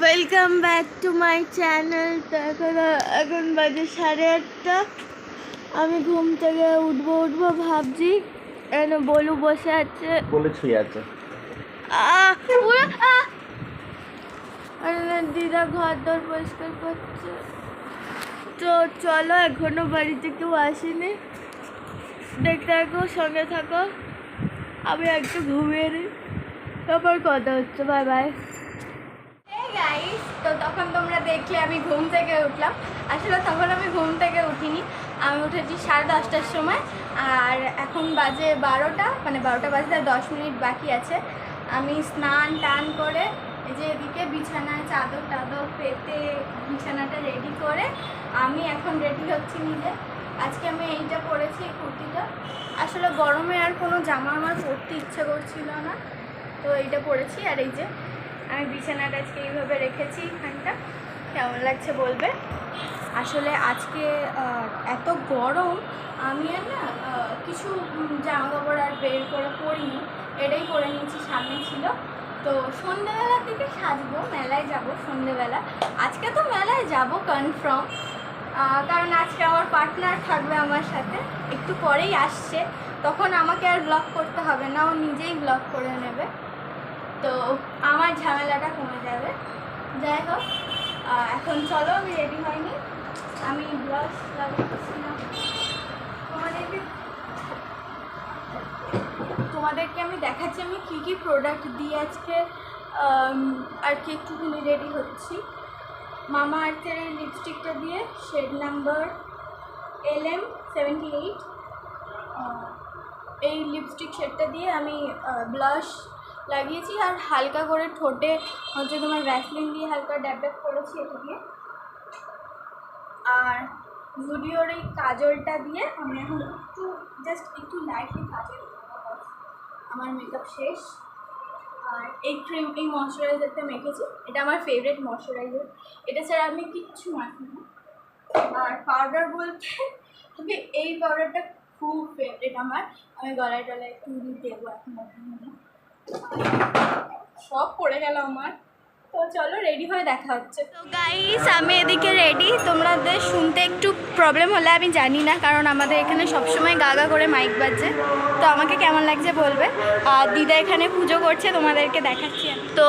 Welcome back to my channel তো এখন এখন বাজে সাড়ে আটটা। আমি ঘুম থেকে উঠবো উঠবো ভাবছি। এখানে বলু বসে আছে? বলে ছুঁয়ে আছে। দিদা ঘর দর পরিষ্কার করছে। তো চলো এখনও বাড়িতে কেউ আসেনি। দেখতে থাকো সঙ্গে থাকো। আমি একটু ঘুমিয়ে নিই। তারপর কথা হচ্ছে বাই বাই গাইস তো তখন তোমরা দেখলে আমি ঘুম থেকে উঠলাম। আসলে তখন আমি ঘুম থেকে উঠিনি। আমি উঠেছি সাড়ে দশটার সময়, আর এখন বাজে বারোটা মানে বারোটা বাজতে আর দশ মিনিট বাকি আছে। আমি স্নান টান করে এই যে এদিকে বিছানায় চাদর টাদর পেতে বিছানাটা রেডি করে আমি এখন রেডি হচ্ছি নিজে। আজকে আমি এইটা পরেছি কুর্তিটা। আসলে গরমে আর কোনো জামা আমার পরতে ইচ্ছে করছিল না। তো এইটা পরেছি, আর এই যে আমি বিছানাটা আজকে এইভাবে রেখেছি এখানটা। কেমন লাগছে বলবে? আসলে আজকে এত গরম, আমি আর না কিছু জামা কাপড় আর বের করে পরিনি। এটাই পরে নিয়েছি, সামনে ছিল। তো সন্ধেবেলার দিকে সাজবো, মেলায় যাব সন্ধেবেলা আজকে তো মেলায় যাব কনফার্ম কারণ আজকে আমার পার্টনার থাকবে আমার সাথে। একটু পরেই আসছে। তখন আমাকে আর ব্লগ করতে হবে না, ও নিজেই ব্লগ করে নেবে। তো আমার ঝামেলাটা কমে যাবে। যাই হোক এখন চলো, আমি রেডি হয়নি। আমি ব্লাশ লাগাচ্ছি না। তোমাদেরকে তোমাদেরকে আমি দেখাচ্ছি, আমি কী কী প্রোডাক্ট দিয়ে আজকে আর কি একটুখানি রেডি হচ্ছি। মামা আর্থের এই লিপস্টিকটা দিয়ে shade number L M seventy eight এই লিপস্টিক শেডটা দিয়ে আমি ব্লাশ লাগিয়েছি আর হালকা করে ঠোঁটে হচ্ছে তোমার ভ্যাসলিন দিয়ে হালকা ড্যাব ড্যাব করেছি এটা দিয়ে। আর জুডিওর এই কাজলটা দিয়ে আমি এখন একটু জাস্ট একটু লাইটলি কাজল। আমার মেকআপ শেষ। আর এই ক্রিম এই ময়শ্চারাইজারটা মেখেছি। এটা আমার ফেভারিট ময়শ্চারাইজার এটা ছাড়া আমি কিচ্ছু মাখি না। আর পাউডার বলতে তবে এই পাউডারটা খুব ফেভারিট আমার। আমি গলায় টলায় একটু দেবো এখন সব পড়ে গেল আমার। তো চলো রেডি হয়ে দেখা হচ্ছে। তো গাইস আমি এদিকে রেডি তোমাদের শুনতে একটু প্রবলেম হলে আমি জানি না, কারণ আমাদের এখানে সবসময় গাগা করে মাইক বাজছে। তো আমাকে কেমন লাগছে বলবে? আর দিদা এখানে পুজো করছে, তোমাদেরকে দেখাচ্ছি তো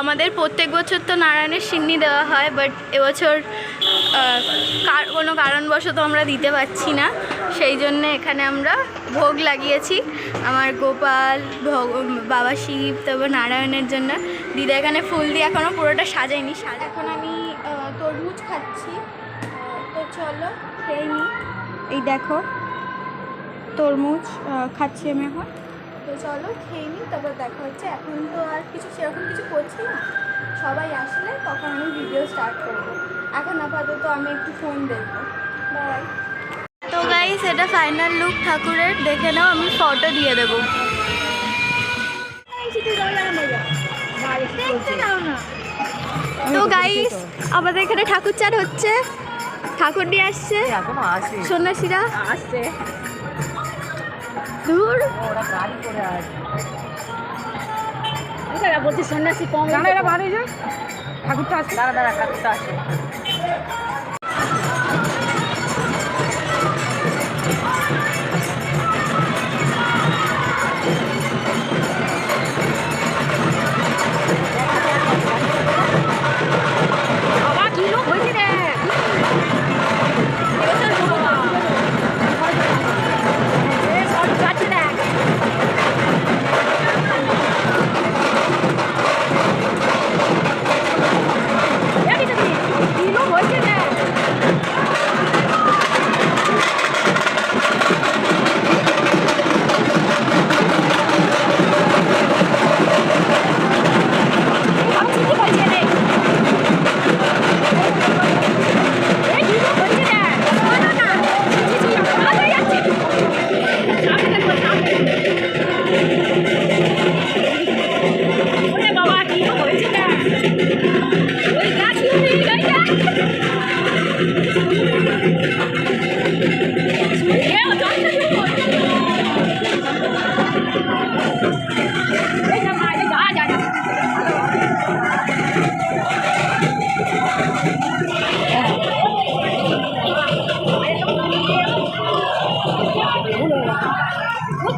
আমাদের প্রত্যেক বছর তো নারায়ণের সিন্নি দেওয়া হয় বাট এবছর কোনো কারণবশত আমরা দিতে পারছি না। সেই জন্য এখানে আমরা ভোগ লাগিয়েছি। আমার গোপাল বাবা শিব, তারপর নারায়ণের জন্য। দিদা এখানে ফুল দিয়ে এখনও পুরোটা সাজাইনি সাজা এখন আমি তরমুজ খাচ্ছি। তো চলো খেয়ে নিই এই দেখো, তরমুজ খাচ্ছি আমি এখন। তো চলো খেয়ে নিই তারপর দেখা হচ্ছে। এখন তো আর কিছু, সেরকম কিছু করছি না। সবাই আসলে তখন আমি ভিডিও স্টার্ট করব। এখন আপাতত আমি একটু ফোন দেখব। বাই তো গাইস এটা ফাইনাল লুক ঠাকুরের। দেখে নাও, আমি ফটো দিয়ে দেবো। তো গাইস আমাদের এখানে ঠাকুর চার হচ্ছে। ঠাকুর নিয়ে আসছে। সন্ন্যাসীরা। আসছে। দূর। ওরা গাড়ি করে আসে। বলছি সন্ন্যাসী কম। এরা ভালো যায় ঠাকুরটা আসছে। দাঁড়া দাঁড়া ঠাকুরটা আসে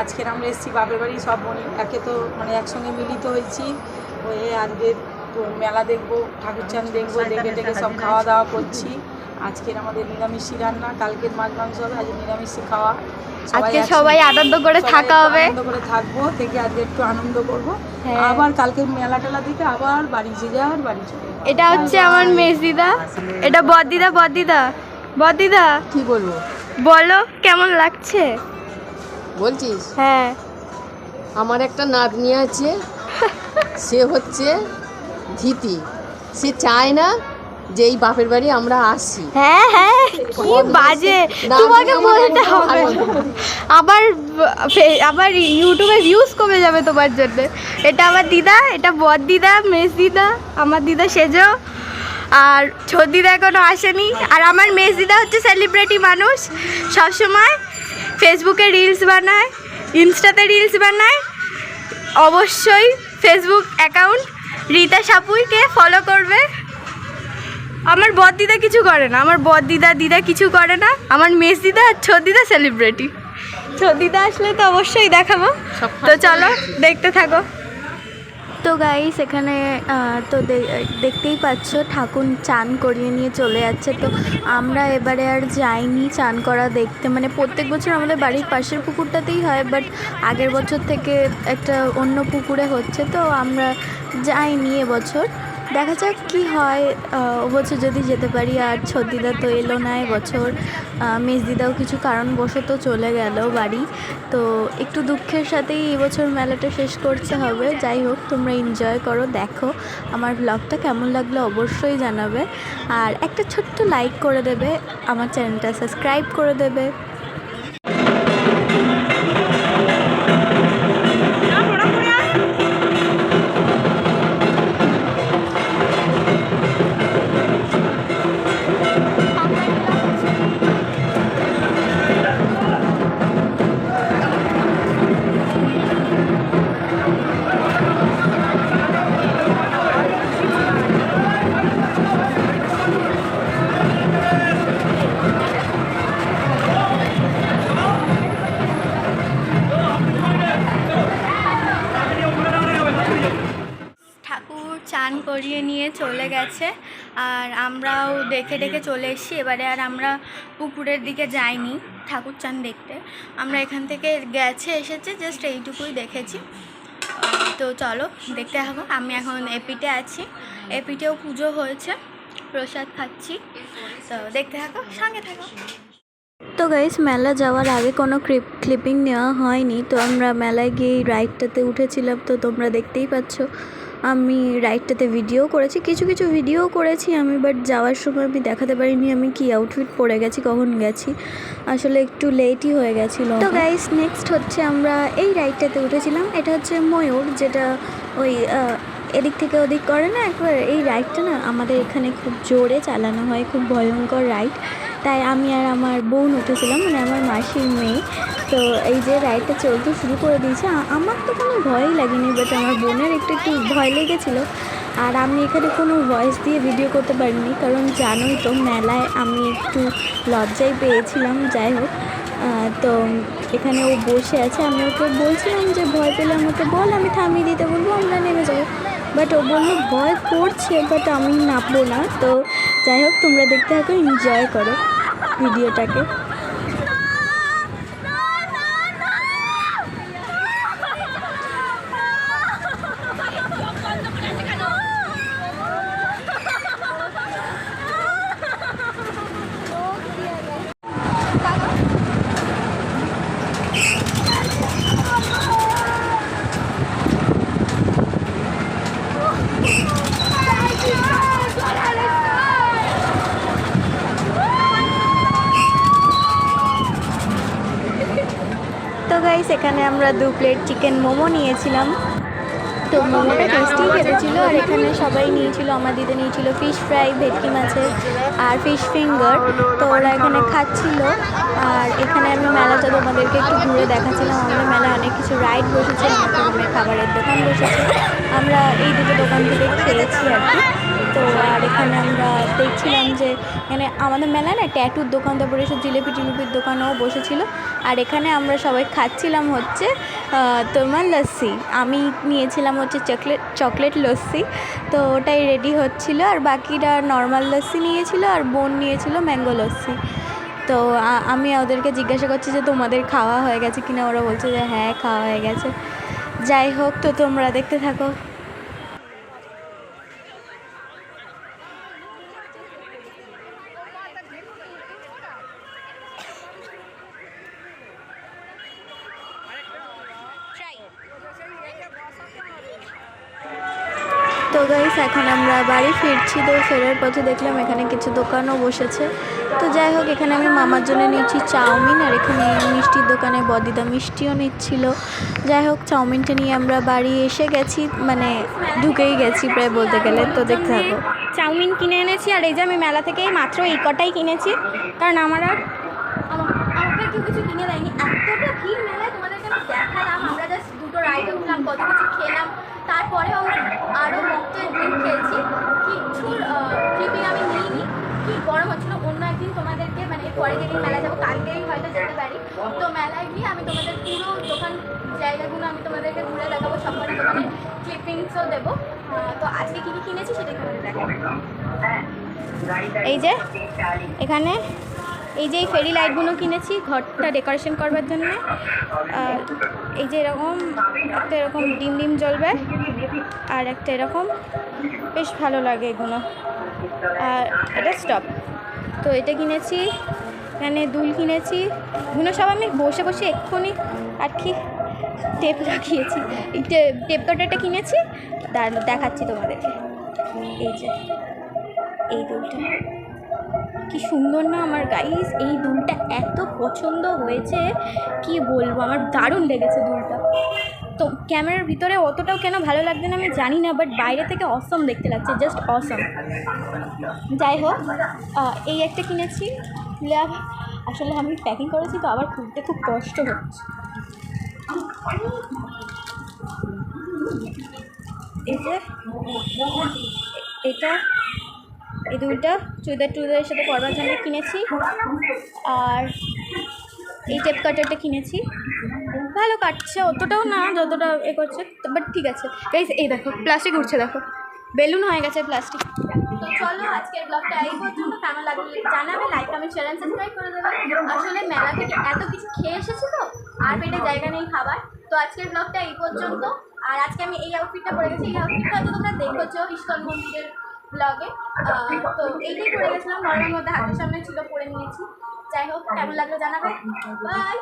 আজকের আমরা এসেছি বাপের বাড়ি সব একে তো মানে একসঙ্গে মিলিত হয়েছি। হয়ে আজকে মেলা দেখব ঠাকুরচান দেখব দেখে দেখে সব খাওয়া দাওয়া করছি। আজকের আমাদের নিরামিষি রান্না কালকের মাছ মাংস হবে আজকে নিরামিষি খাওয়া। আজকে সবাই আনন্দ করে থাকা হবে। আনন্দ করে থাকব থেকে আজকে একটু আনন্দ করব। হ্যাঁ। আবার কালকে মেলা টেলা দেখে আবার বাড়ি যে যাওয়ার বাড়ি চলে এটা হচ্ছে আমার মেজদিদা। এটা বদিদা বদিদা বদিদা কি বলব? বলো কেমন লাগছে? বলছিস? হ্যাঁ। আমার একটা নাতনি আছে সে হচ্ছে ধীতি। সে চায় না যে এই বাপের বাড়ি আমরা আসি। হ্যাঁ হ্যাঁ কি বাজে। তোমাকে বলতে হবে। আবার আবার ইউটিউবে ভিউজ কমে যাবে তোমার জন্য। এটা আমার দিদা এটা বদ দিদা মেজ দিদা আমার দিদা সেজো। আর ছোট দিদা এখনও আসেনি। আর আমার মেজ দিদা হচ্ছে সেলিব্রিটি মানুষ। সবসময় ফেসবুকে রিলস বানায় ইনস্টাতে রিলস বানায়। অবশ্যই ফেসবুক অ্যাকাউন্ট রীতা সাপুইকে ফলো করবে। আমার বদ দিদা কিছু করে না আমার বদ দিদা দিদা কিছু করে না আমার মেস দিদা আর ছদিদা দিদা সেলিব্রিটি ছদিদা দিদা আসলে তো অবশ্যই দেখাবো। তো চলো দেখতে থাকো। তো গাই সেখানে তো দেখতেই পাচ্ছ, ঠাকুর চান করিয়ে নিয়ে চলে যাচ্ছে। তো আমরা এবারে আর যাইনি চান করা দেখতে। মানে প্রত্যেক বছর আমাদের বাড়ির পাশের পুকুরটাতেই হয় বাট আগের বছর থেকে একটা অন্য পুকুরে হচ্ছে। তো আমরা যাইনি এবছর। দেখা যাক কি হয়। বছর যদি যেতে পারি আর ছদিদা তো এলো না এবছর আহ, মেজদিদাও কিছু কারণবশত চলে গেল বাড়ি। তো একটু দুঃখের সাথেই এবছর মেলাটা শেষ করতে হবে। যাই হোক তোমরা এনজয় করো দেখো আমার ব্লগটা কেমন লাগল অবশ্যই জানাবে। আর একটা ছোট্ট লাইক করে দেবে আমার চ্যানেলটা সাবস্ক্রাইব করে দেবে। চান করিয়ে নিয়ে চলে গেছে। আর আমরাও দেখে দেখে চলে এসেছি। এবারে আর আমরা পুকুরের দিকে যাইনি ঠাকুর চান দেখতে। আমরা এখান থেকে গেছে, এসেছে জাস্ট এইটুকুই দেখেছি। তো চলো দেখতে থাকো। আমি এখন এপিটে আছি। এপিটেও পুজো হয়েছে, প্রসাদ খাচ্ছি। তো দেখতে থাকো, সঙ্গে থাকো। তো গাইস মেলা যাওয়ার আগে কোনো ক্লিপ ক্লিপিং নেওয়া হয়নি। তো আমরা মেলায় গিয়ে রাইডটাতে উঠেছিলাম। তো তোমরা দেখতেই পাচ্ছ। আমি রাইডটাতে ভিডিও করেছি কিছু কিছু ভিডিও করেছি আমি বাট যাওয়ার সময় আমি দেখাতে পারিনি আমি কি আউটফিট পরে গেছি কখন গেছি। আসলে একটু লেটই হয়ে গেছিল। তো গাইস নেক্সট হচ্ছে আমরা এই রাইডটাতে উঠেছিলাম এটা হচ্ছে ময়ূর যেটা ওই এদিক থেকে ওদিক করে না একবার এই রাইডটা না আমাদের এখানে খুব জোরে চালানো হয় খুব ভয়ঙ্কর রাইড তাই আমি আর আমার বোন উঠেছিলাম মানে আমার মাসির মেয়ে। তো এই যে রাইডটা চলতে শুরু করে দিয়েছে আমার তো কোনো ভয়ই লাগেনি বাট আমার বোনের একটু একটু ভয় লেগেছিলো। আর আমি এখানে কোনো ভয়েস দিয়ে ভিডিও করতে পারিনি, কারণ জানোই তো মেলায় আমি একটু লজ্জায় পেয়েছিলাম, যাই হোক। তো এখানে ও বসে আছে, আমি ওকে বলছিলাম যে ভয় পেলে আমাকে বল, আমি থামিয়ে দিতে বলব, আমরা নেমে যাব। বাট ও বলল, ভয় করছে বাট আমি নামবো না। তো যাই হোক, তোমরা দেখতে থাকো এনজয় করো। ভিডিওটাকে তো গাইস এখানে আমরা দু প্লেট চিকেন মোমো নিয়েছিলাম। তো মোমোটা টেস্টি খেতেছিল, আর এখানে সবাই নিয়েছিল, আমার দিদি নিয়েছিল ফিশ ফ্রাই ভেটকি মাছের আর ফিশ ফিঙ্গার তো ওরা এখানে খাচ্ছিল, আর এখানে আমি মেলাটা তোমাদেরকে একটু ঘুরে দেখাচ্ছিলাম। আমাদের মেলায় অনেক কিছু রাইড বসেছে, আমাদের খাবারের দোকান বসেছে। আমরা এই দুটো দোকান থেকে খেয়েছি আর কি। তো আর এখানে আমরা দেখছিলাম যে এখানে আমাদের মেলায় না ট্যাটুর দোকান, তারপরে এসব জিলিপি টিলিপির দোকানও বসেছিল। আর এখানে আমরা সবাই খাচ্ছিলাম হচ্ছে তোমার লস্যি। আমি নিয়েছিলাম হচ্ছে চকলেট চকলেট লস্যি। তো ওটাই রেডি হচ্ছিল, আর বাকিরা নর্মাল লস্যি নিয়েছিল, আর বোন নিয়েছিল ম্যাঙ্গো লস্যি। তো আমি ওদেরকে জিজ্ঞাসা করছি যে তোমাদের খাওয়া হয়ে গেছে কিনা? ওরা বলছে যে হ্যাঁ খাওয়া হয়ে গেছে। যাই হোক, তো তোমরা দেখতে থাকো। তো গাইস এখন আমরা বাড়ি ফিরছি তো ফেরার পথে দেখলাম এখানে কিছু দোকানও বসেছে। তো যাই হোক, এখানে আমি মামার জন্য নিচ্ছি চাউমিন আর এখানে মিষ্টির দোকানে বদিদা মিষ্টিও নিচ্ছিল। যাই হোক, চাউমিনটা নিয়ে আমরা বাড়ি এসে গেছি মানে ঢুকেই গেছি প্রায় বলতে গেলে। তো দেখতে থাকো। চাউমিন কিনে এনেছি আর এই যে আমি মেলা থেকেই মাত্র এই কটাই কিনেছি। কারণ আমার আর তারপরেও আমরা আরও মকটেল ড্রিঙ্ক খেয়েছি। কিছুর ক্লিপিং আমি নিইনি? কি গরম হচ্ছিল? অন্য একদিন তোমাদেরকে মানে পরে যেদিন মেলা যাব, কালকেই হয়তো যেতে পারি। তো মেলায় গিয়ে আমি তোমাদের পুরো দোকান জায়গাগুলো আমি তোমাদেরকে ঘুরে দেখাবো, সবকটা দোকানে ক্লিপিংসও দেবো। তো আজকে কী কী কিনেছি সেটা তোমাদের দেখাবো। এই যে, এখানে এই যে এই ফেরি লাইটগুলো কিনেছি, ঘরটা ডেকোরেশন করবার জন্য। এই যে এরকম এরকম ডিম ডিম জ্বলবে। আর একটা এরকম। বেশ ভালো লাগে এগুলো। আর এটা স্টপ তো এটা কিনেছি, এখানে দুল কিনেছি। এগুলো সব আমি বসে বসে এক্ষুনি আর কি টেপ লাগিয়েছি। টেপ কাটারটা কিনেছি দেখাচ্ছি তোমাদেরকে। এই যে, এই দুলটা। কি সুন্দর না আমার গাইস এই দুলটা এত পছন্দ হয়েছে, কি বলব? আমার দারুণ লেগেছে দুলটা। তো ক্যামেরার ভিতরে অতটাও কেন ভালো লাগছে না আমি জানি না বাট বাইরে থেকে অসম দেখতে লাগছে জাস্ট অসম যাই হোক এই একটা কিনেছি। আসলে আমি প্যাকিং করেছি তো, আবার খুলতে খুব কষ্ট হচ্ছে। এটা, এই দুইটা, চুড়িদার টুড়িদারের সাথে পরবার জন্য কিনেছি। আর এই টেপ কাটারটা কিনেছি। ভালো কাটছে, অতটাও না, যতটা এ করছে বাট ঠিক আছে। গাইস এই দেখো প্লাস্টিক উঠছে, দেখো। বেলুন হয়ে গেছে প্লাস্টিক তো চলো, আজকের ব্লগটা এই পর্যন্ত। কেমন লাগল জানাবে লাইক শেয়ার অ্যান্ড সাবস্ক্রাইব করে দেবে। আসলে মেলা থেকে এত কিছু খেয়ে এসেছি তো, আর পেটে জায়গা নেই খাবার। তো আজকের ব্লগটা এই পর্যন্ত। আর আজকে আমি এই আউটফিটটা পরে গেছি। এই আউটফিটটা হয়তো তোমরা দেখেছ ইস্কন মন্দিরের ব্লগে তো এইটাই পরে গেছিলাম। নর্মাল মধ্যে হাতের সামনে ছিল, পরে নিয়েছি। যাই হোক, কেমন লাগল জানাবে? বাই